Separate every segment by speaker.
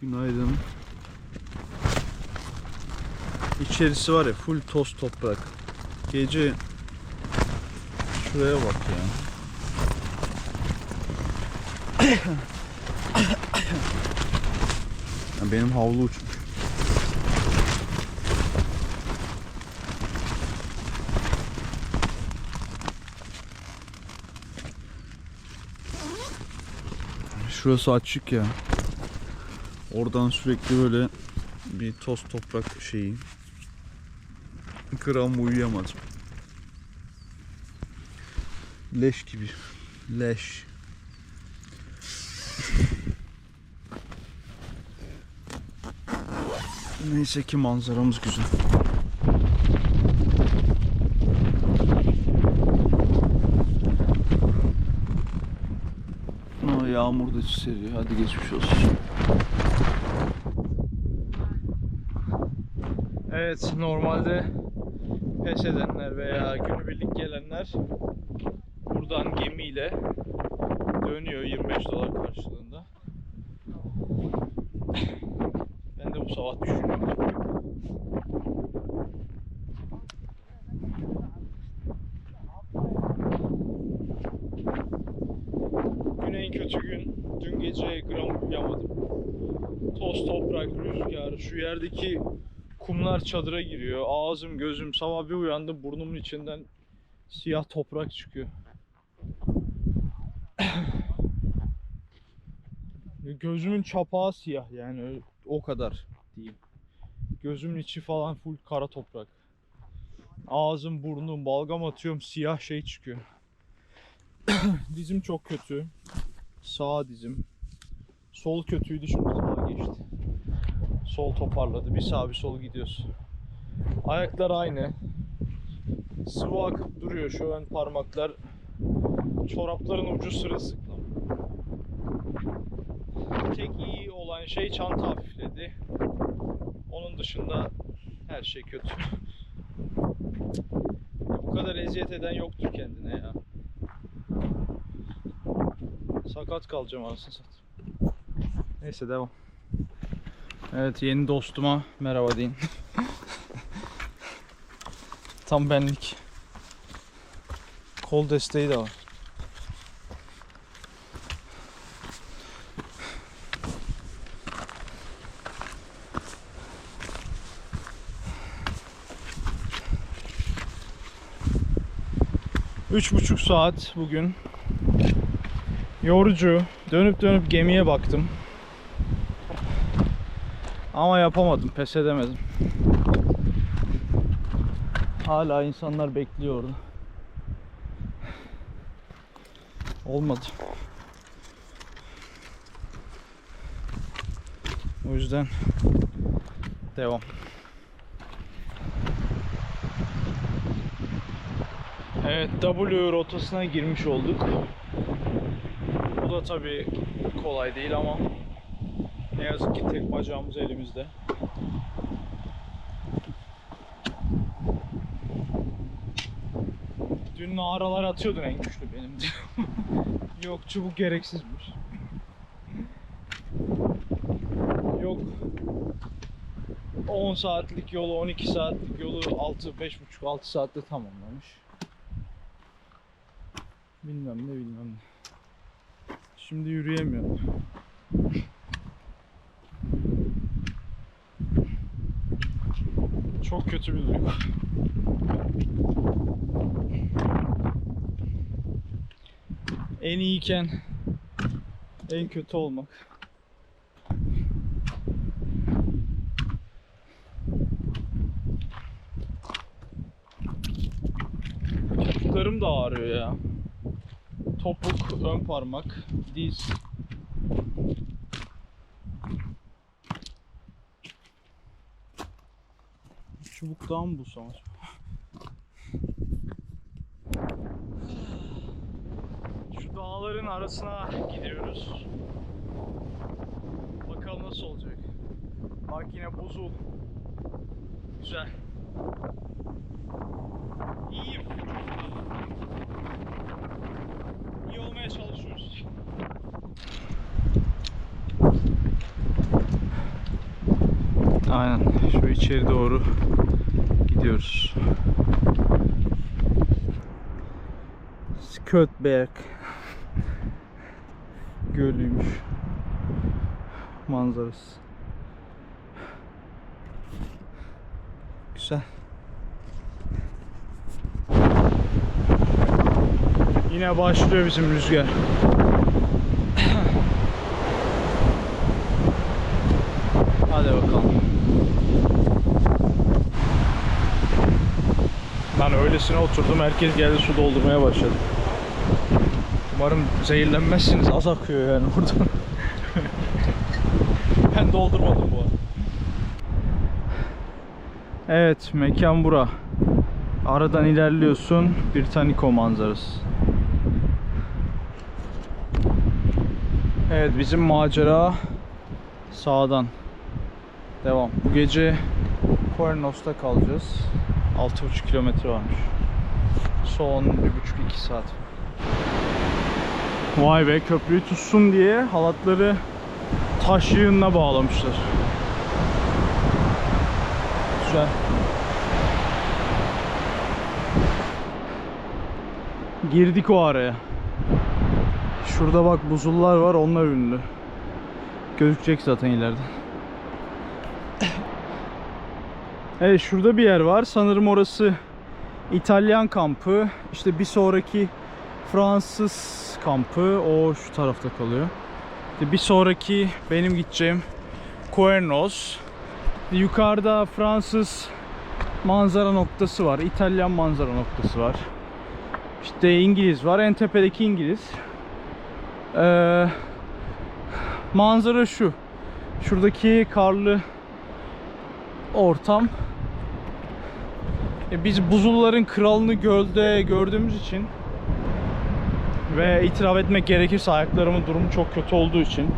Speaker 1: Günaydın. İçerisi var ya full toz toprak. Gece şuraya bak ya. Ya benim havlu uçmuş. Şurası açık ya. Oradan sürekli böyle bir toz toprak şeyi. Gram uyuyamadım. Leş gibi. Leş. Neyse ki manzaramız güzel. Aa, yağmur da seriyor. Hadi geçmiş olsun.
Speaker 2: Evet normalde pes edenler veya günübirlik gelenler buradan gemiyle dönüyor 25 dolar karşılığında. Ben de bu sabah düşünüyorum. Gün en kötü gün. Dün gece gram uyuyamadım. Toz toprak, rüzgar, şu yerdeki kumlar çadıra giriyor. Ağzım gözüm sabah bir uyandım burnumun içinden siyah toprak çıkıyor. Gözümün çapağı siyah yani o kadar diyeyim. Gözümün içi falan full kara toprak. Ağzım burnum balgam atıyorum siyah şey çıkıyor. dizim çok kötü. Sağ dizim. Sol kötüydü şimdi sağa geçti. Sol toparladı. Bir sağ bir sol gidiyoruz. Ayaklar aynı. Sıvı akıp duruyor şu ön parmaklar. Çorapların ucu sırılsıklam. Tek iyi olan şey çanta hafifledi. Onun dışında her şey kötü. Bu kadar eziyet eden yoktur kendine ya. Sakat kalacağım anasını satayım. Neyse devam. Evet yeni dostuma merhaba deyin. Tam benlik. Kol desteği de var. Üç buçuk saat bugün. Yorucu. Dönüp dönüp gemiye baktım. Ama yapamadım, pes edemedim. Hala insanlar bekliyor orada. Olmadı. O yüzden devam. Evet, W rotasına girmiş olduk. Bu da tabii kolay değil ama yazık ki tek bacağımız elimizde. Dün naralar atıyordun en güçlü benim. Yok çubuk gereksizmiş. Yok 10 saatlik yolu 12 saatlik yolu 6 5,5 6 saatte tamamlamış. Bilmem ne bilmem ne. Şimdi yürüyemiyorum. Çok kötü bir duygu. En iyiyken en kötü olmak. Topuklarım da ağrıyor ya. Topuk, ön parmak, diz. Çubuk daha mı bulsam acaba? Şu dağların arasına gidiyoruz. Bakalım nasıl olacak. Bak yine buzul. Güzel. İyiyim. İyi olmaya çalışıyoruz. Aynen şu içeri doğru gidiyoruz. Skötberg Gölüymüş manzarası. Güzel. Yine başlıyor bizim rüzgar. Hadi bakalım. Ben öylesine oturdum. Herkes geldi su doldurmaya başladı. Umarım zehirlenmezsiniz. Az akıyor yani buradan. ben doldurmadım bu arada. Evet, mekan bura. Aradan ilerliyorsun. Britannico manzarası. Evet, bizim macera sağdan. Devam. Bu gece Kuernos'ta kalacağız. 6,5 kilometre varmış. Son 1,5-2 saat. Vay be köprüyü tutsun diye halatları taş yığınına bağlamışlar. Güzel. Girdik o araya. Şurada bak buzullar var onlar ünlü. Gözükecek zaten ileride. Evet şurada bir yer var. Sanırım orası İtalyan kampı. İşte bir sonraki Fransız kampı. O şu tarafta kalıyor. Bir sonraki benim gideceğim Cuernos. Yukarıda Fransız manzara noktası var. İtalyan manzara noktası var. İşte İngiliz var. En tepedeki İngiliz. Ee, manzara şu. Şuradaki karlı ortam. E, biz buzulların kralını gölde gördüğümüz için ve itiraf etmek gerekirse ayaklarımın durumu çok kötü olduğu için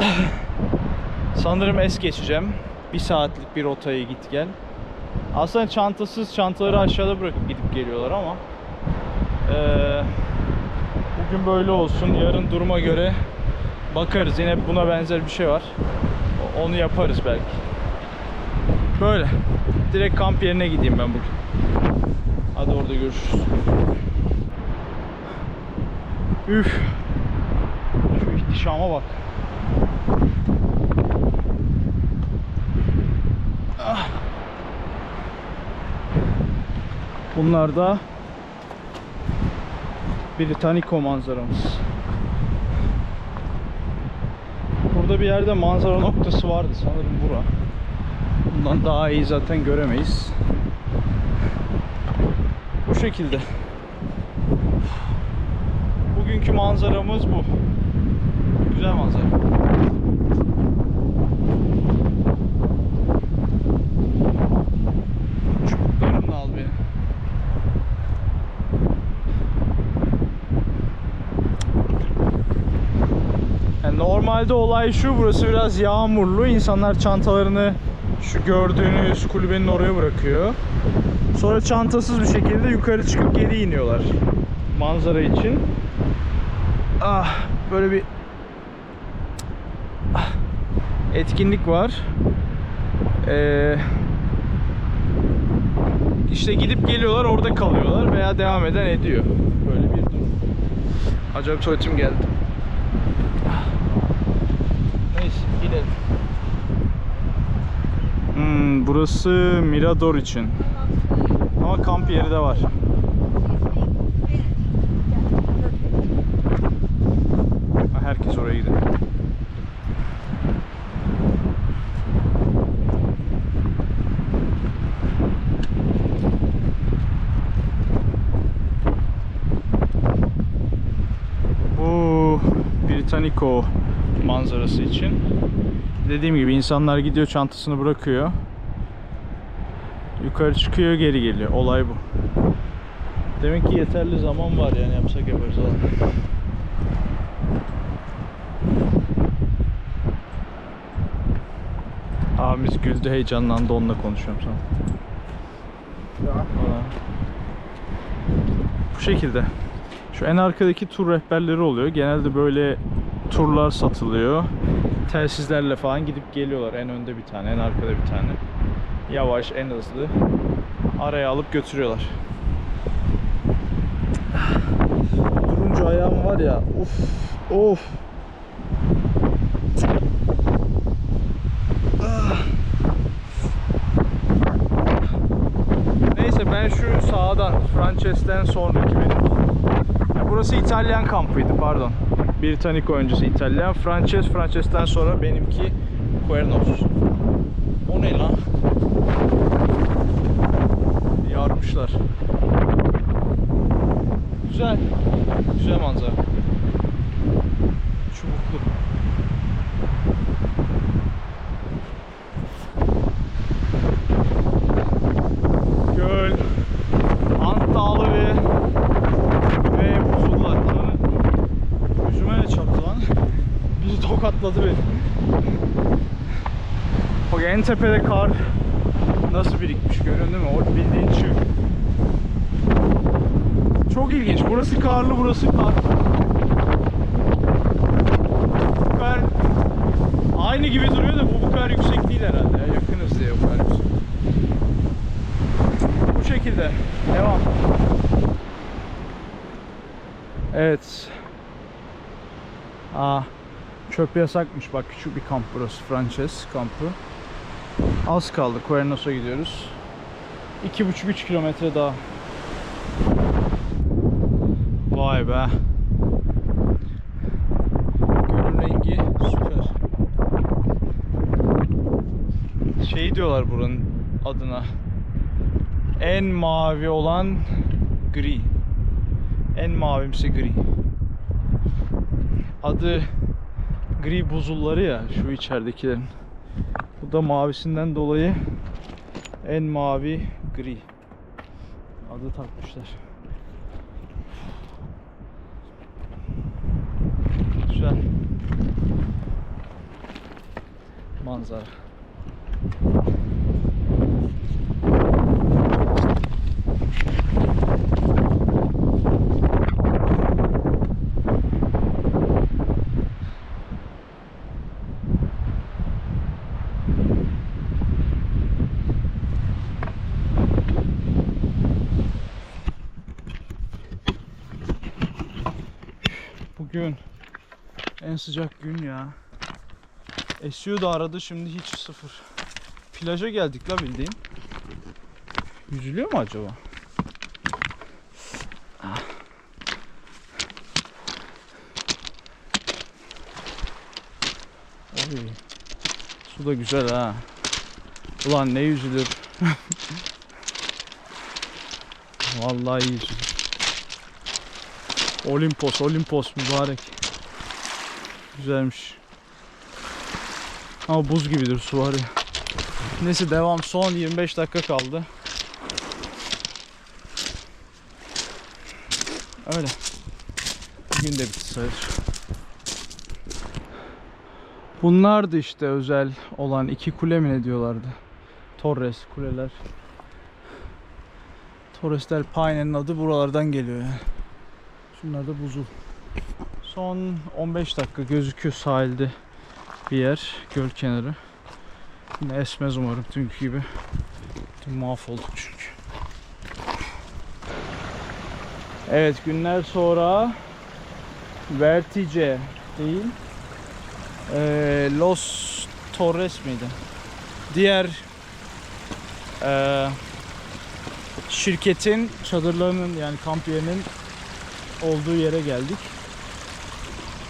Speaker 2: sanırım es geçeceğim. Bir saatlik bir rotayı git gel. Aslında çantasız çantaları aşağıda bırakıp gidip geliyorlar ama eee, bugün böyle olsun. Yarın duruma göre bakarız. Yine buna benzer bir şey var. Onu yaparız belki. Böyle. Direkt kamp yerine gideyim ben bugün. Hadi orada görüşürüz. Üf. Şu ihtişama bak. Ah. Bunlar da Britannico manzaramız. Burada bir yerde manzara noktası vardı sanırım bura. Bundan daha iyi zaten göremeyiz. Bu şekilde. Bugünkü manzaramız bu. Güzel manzara. Çubuklarımla al beni. Normalde olay şu, burası biraz yağmurlu. İnsanlar çantalarını şu gördüğünüz kulübenin oraya bırakıyor. Sonra çantasız bir şekilde yukarı çıkıp geri iniyorlar. Manzara için. Ah, böyle bir Ah, etkinlik var. Ee, işte gidip geliyorlar, orada kalıyorlar veya devam eden ediyor. Böyle bir durum. Acayip tuvaletim geldi. Neyse gidelim. Hmm, burası Mirador için. Ama kamp yeri de var. Ha, Herkes oraya gidiyor. Bu Britannico manzarası için. Dediğim gibi insanlar gidiyor çantasını bırakıyor. Yukarı çıkıyor geri geliyor. Olay bu. Demek ki yeterli zaman var yani yapsak yaparız olan. Abimiz güldü heyecanlandı onunla konuşuyorum sana. Bu şekilde. Şu en arkadaki tur rehberleri oluyor. Genelde böyle turlar satılıyor. telsizlerle falan gidip geliyorlar. En önde bir tane, en arkada bir tane. Yavaş, en hızlı. Araya alıp götürüyorlar. Durunca ayağım var ya. Of. Of. Ah. Neyse ben şu Frances'ten sonraki benim. Ya burası İtalyan kampıydı pardon. Britannico öncesi İtalyan. Frances, Frances'ten sonra benimki Cuernos. O ne lan? Yarmışlar. Güzel. Güzel manzara. Çubuklu. Göl. Ant Dağlı ve ve buzullar. Ananı yüzüme ne çarptı lan? Biri tokatladı beni. Bak en tepede kar nasıl birikmiş görüyorsun değil mi? O bildiğin çığ. Çok ilginç. Burası karlı, burası kar. Bu kadar aynı gibi duruyor da bu bu kadar yüksek değil herhalde. ya. Yakınız diye bu kadar yüksek. Bu şekilde. Devam. Evet. Aa, çöp yasakmış. Bak küçük bir kamp burası. Frances kampı. Az kaldı. Cuernos'a gidiyoruz. 2,5-3 kilometre daha. Vay be. Gölün rengi süper. Şey diyorlar buranın adına. En mavi olan gri. En mavimsi gri. Adı gri buzulları ya şu içeridekilerin. Bu da mavisinden dolayı en mavi gri. Adı takmışlar. Güzel. Manzara. Bugün en sıcak gün ya. Esiyor da aradı şimdi hiç sıfır. Plaja geldik la bildiğin. Yüzülüyor mu acaba? Ah. Oy. Su da güzel ha. Ulan ne yüzülür. Vallahi yüzülür. Olimpos, Olimpos mübarek. Güzelmiş. Ama buz gibidir su var ya. Neyse devam. Son 25 dakika kaldı. Öyle. Bugün de bitti sayılır. Bunlardı işte özel olan iki kule mi ne diyorlardı? Torres kuleler. Torres del Paine'nin adı buralardan geliyor yani. Şunlar da buzul. Son 15 dakika gözüküyor sahilde bir yer, göl kenarı. Yine esmez umarım dünkü gibi. Dün mahvolduk çünkü. Evet günler sonra Vertice değil eee, Los Torres miydi? Diğer eee, şirketin çadırlarının yani kamp yerinin olduğu yere geldik.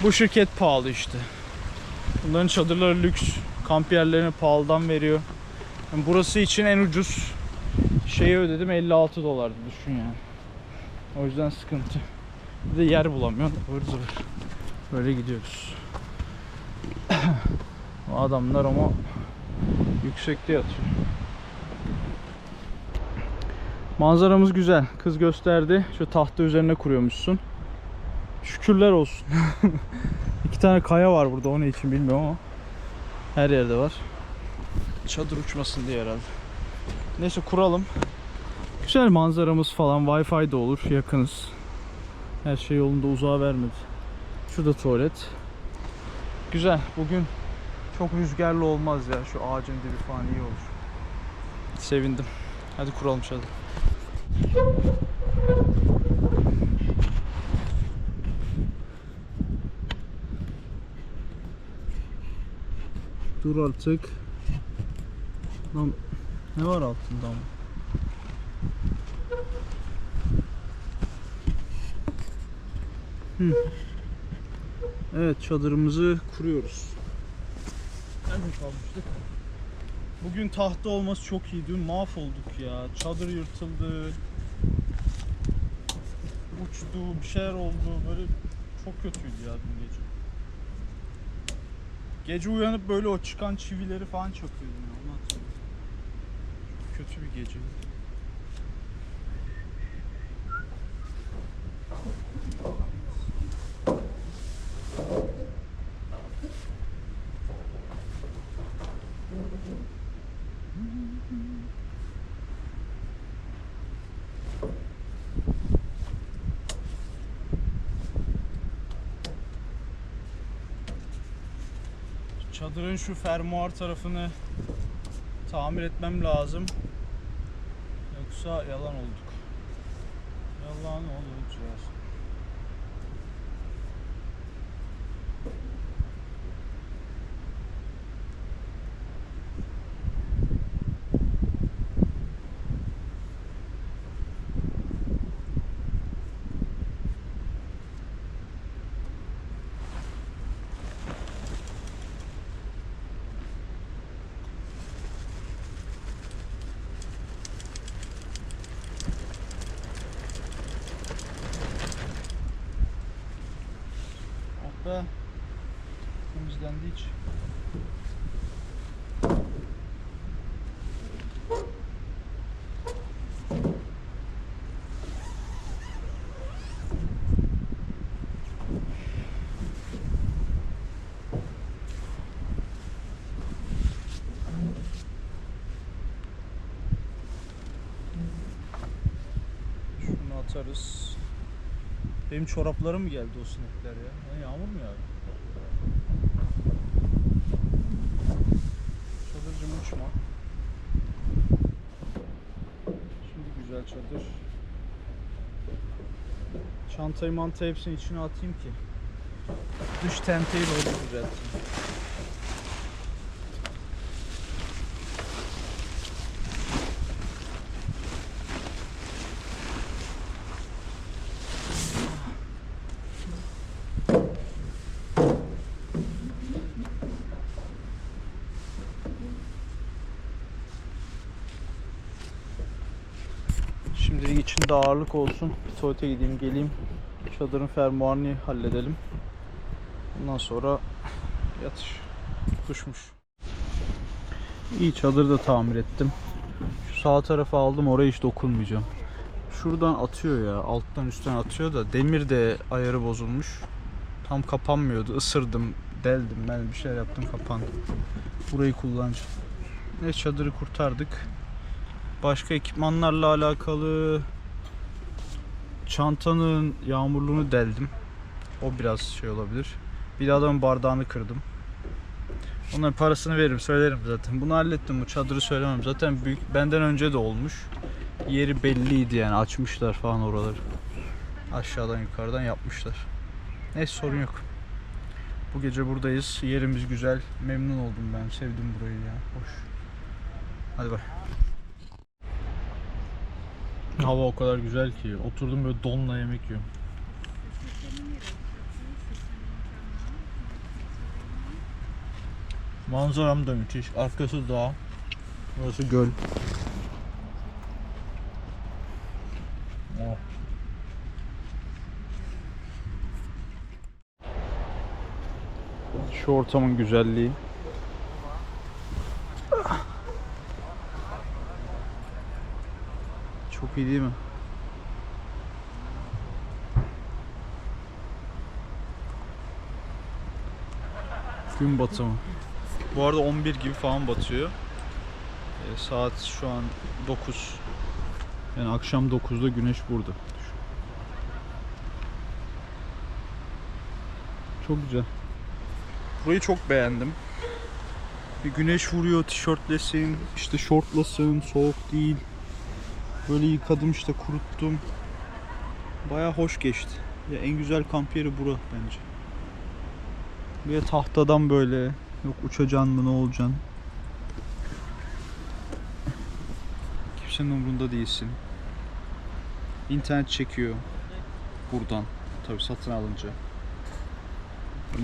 Speaker 2: Bu şirket pahalı işte. Bunların çadırları lüks. Kamp yerlerini pahalıdan veriyor. Yani burası için en ucuz şeyi ödedim 56 dolardı düşün yani. O yüzden sıkıntı. Bir de yer bulamıyorsun. Vır zıvır. Böyle gidiyoruz. Adamlar ama yüksekte yatıyor. Manzaramız güzel. Kız gösterdi. Şu tahta üzerine kuruyormuşsun. Şükürler olsun. İki tane kaya var burada. O ne için bilmiyorum ama. Her yerde var. Çadır uçmasın diye herhalde. Neyse kuralım. Güzel manzaramız falan. Wi-Fi de olur. Yakınız. Her şey yolunda uzağa vermedi. Şurada tuvalet. Güzel. Bugün Çok rüzgarlı olmaz ya. Şu ağacın dibi falan iyi olur. Sevindim. Hadi kuralım çadır. Dur artık. Lan ne var altında ama? Hı. Evet çadırımızı kuruyoruz. Nerede kalmıştık? Bugün tahta olması çok iyi. Dün mahvolduk ya. Çadır yırtıldı. Uçtu, bir şeyler oldu. Böyle çok kötüydü ya dün gece. Gece uyanıp böyle o çıkan çivileri falan çakıyordum ya. Onu. Çok kötü bir geceydi. Çadırın şu fermuar tarafını tamir etmem lazım. Yoksa yalan olduk. Yalan olacağız. Oh be. Temizlendi hiç. Şunu atarız. Benim çoraplarım geldi o sinekler ya? Ha, yağmur mu yağdı? Çadırcım uçma. Şimdi güzel çadır. Çantayı mantayı hepsini içine atayım ki. Dış tenteyi böyle düzelteyim. İçinde ağırlık olsun. Tuvalete gideyim geleyim. Çadırın fermuarını halledelim. Ondan sonra yatış. Kuşmuş. İyi çadırı da tamir ettim. Şu sağ tarafa aldım oraya hiç dokunmayacağım. Şuradan atıyor ya. Alttan üstten atıyor da demir de ayarı bozulmuş. Tam kapanmıyordu. Isırdım, deldim. Ben bir şey yaptım kapandı. Burayı kullanacağım. Ne çadırı kurtardık. Başka ekipmanlarla alakalı çantanın yağmurluğunu deldim. O biraz şey olabilir. Bir de adamın bardağını kırdım. Onların parasını veririm söylerim zaten. Bunu hallettim bu çadırı söylemem. Zaten büyük benden önce de olmuş. Yeri belliydi yani açmışlar falan oraları. Aşağıdan yukarıdan yapmışlar. Neyse sorun yok. Bu gece buradayız. Yerimiz güzel. Memnun oldum ben. Sevdim burayı ya. Hoş. Hadi bay. Hava o kadar güzel ki. Oturdum böyle donla yemek yiyorum. Manzaram da müthiş. Arkası dağ. Burası göl. Oh. Şu ortamın güzelliği. Çok iyi değil mi? Gün batımı. Bu arada 11 gibi falan batıyor. Ee, saat şu an 9. Yani akşam 9'da güneş burada. Çok güzel. Burayı çok beğendim. Bir güneş vuruyor, tişörtlesin, işte şortlasın, soğuk değil. Böyle yıkadım işte kuruttum. Baya hoş geçti. Ya en güzel kamp yeri bura bence. De tahtadan böyle yok uçacaksın mı ne olacaksın. Kimsenin umurunda değilsin. İnternet çekiyor buradan. Tabi satın alınca.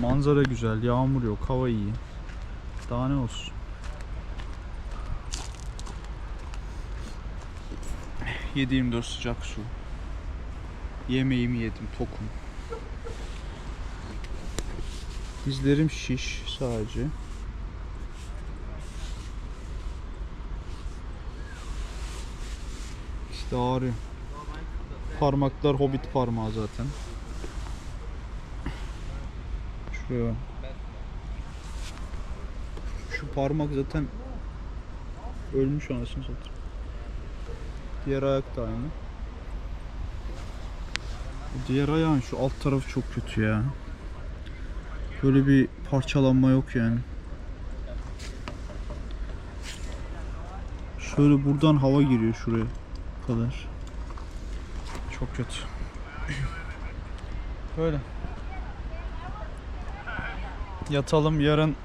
Speaker 2: Manzara güzel, yağmur yok, hava iyi. Daha ne olsun. ...7-24 sıcak su. Yemeğimi yedim, tokum. Dizlerim şiş sadece. İşte ağrıyor. Parmaklar hobbit parmağı zaten. Şuraya. Şu parmak zaten ölmüş anasını satayım. Diğer ayak da aynı. Diğer ayağın şu alt tarafı çok kötü ya. Böyle bir parçalanma yok yani. Şöyle buradan hava giriyor şuraya kadar. Çok kötü. Böyle. Yatalım yarın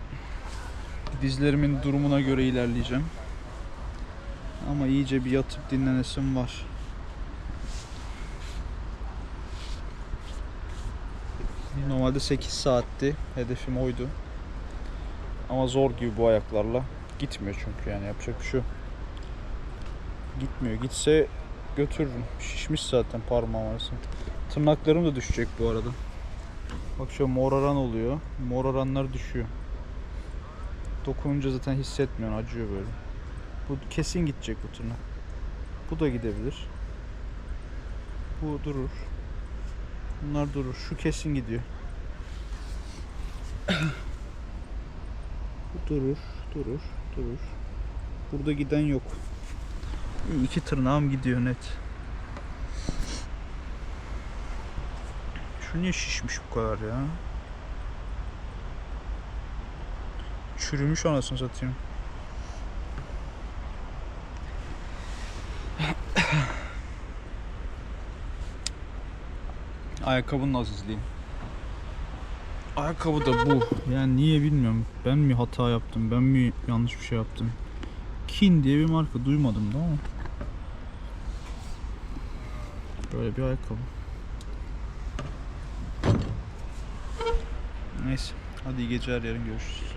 Speaker 2: dizlerimin durumuna göre ilerleyeceğim. Ama iyice bir yatıp dinlenesim var. Normalde 8 saatti. Hedefim oydu. Ama zor gibi bu ayaklarla. Gitmiyor çünkü yani yapacak bir şey yok. Gitmiyor. Gitse götürürüm. Şişmiş zaten parmağım arası. Tırnaklarım da düşecek bu arada. Bak şu moraran oluyor. Moraranlar düşüyor. Dokununca zaten hissetmiyorsun. Acıyor böyle. Bu kesin gidecek bu tırnak. Bu da gidebilir. Bu durur. Bunlar durur. Şu kesin gidiyor. Bu durur, durur, durur. Burada giden yok. İki tırnağım gidiyor net. Şu niye şişmiş bu kadar ya? Çürümüş anasını satayım. Ayakkabının azizliği. Ayakkabı da bu. Yani niye bilmiyorum. Ben mi hata yaptım? Ben mi yanlış bir şey yaptım? Kin diye bir marka duymadım da ama. Böyle bir ayakkabı. Neyse. Hadi iyi geceler yarın görüşürüz.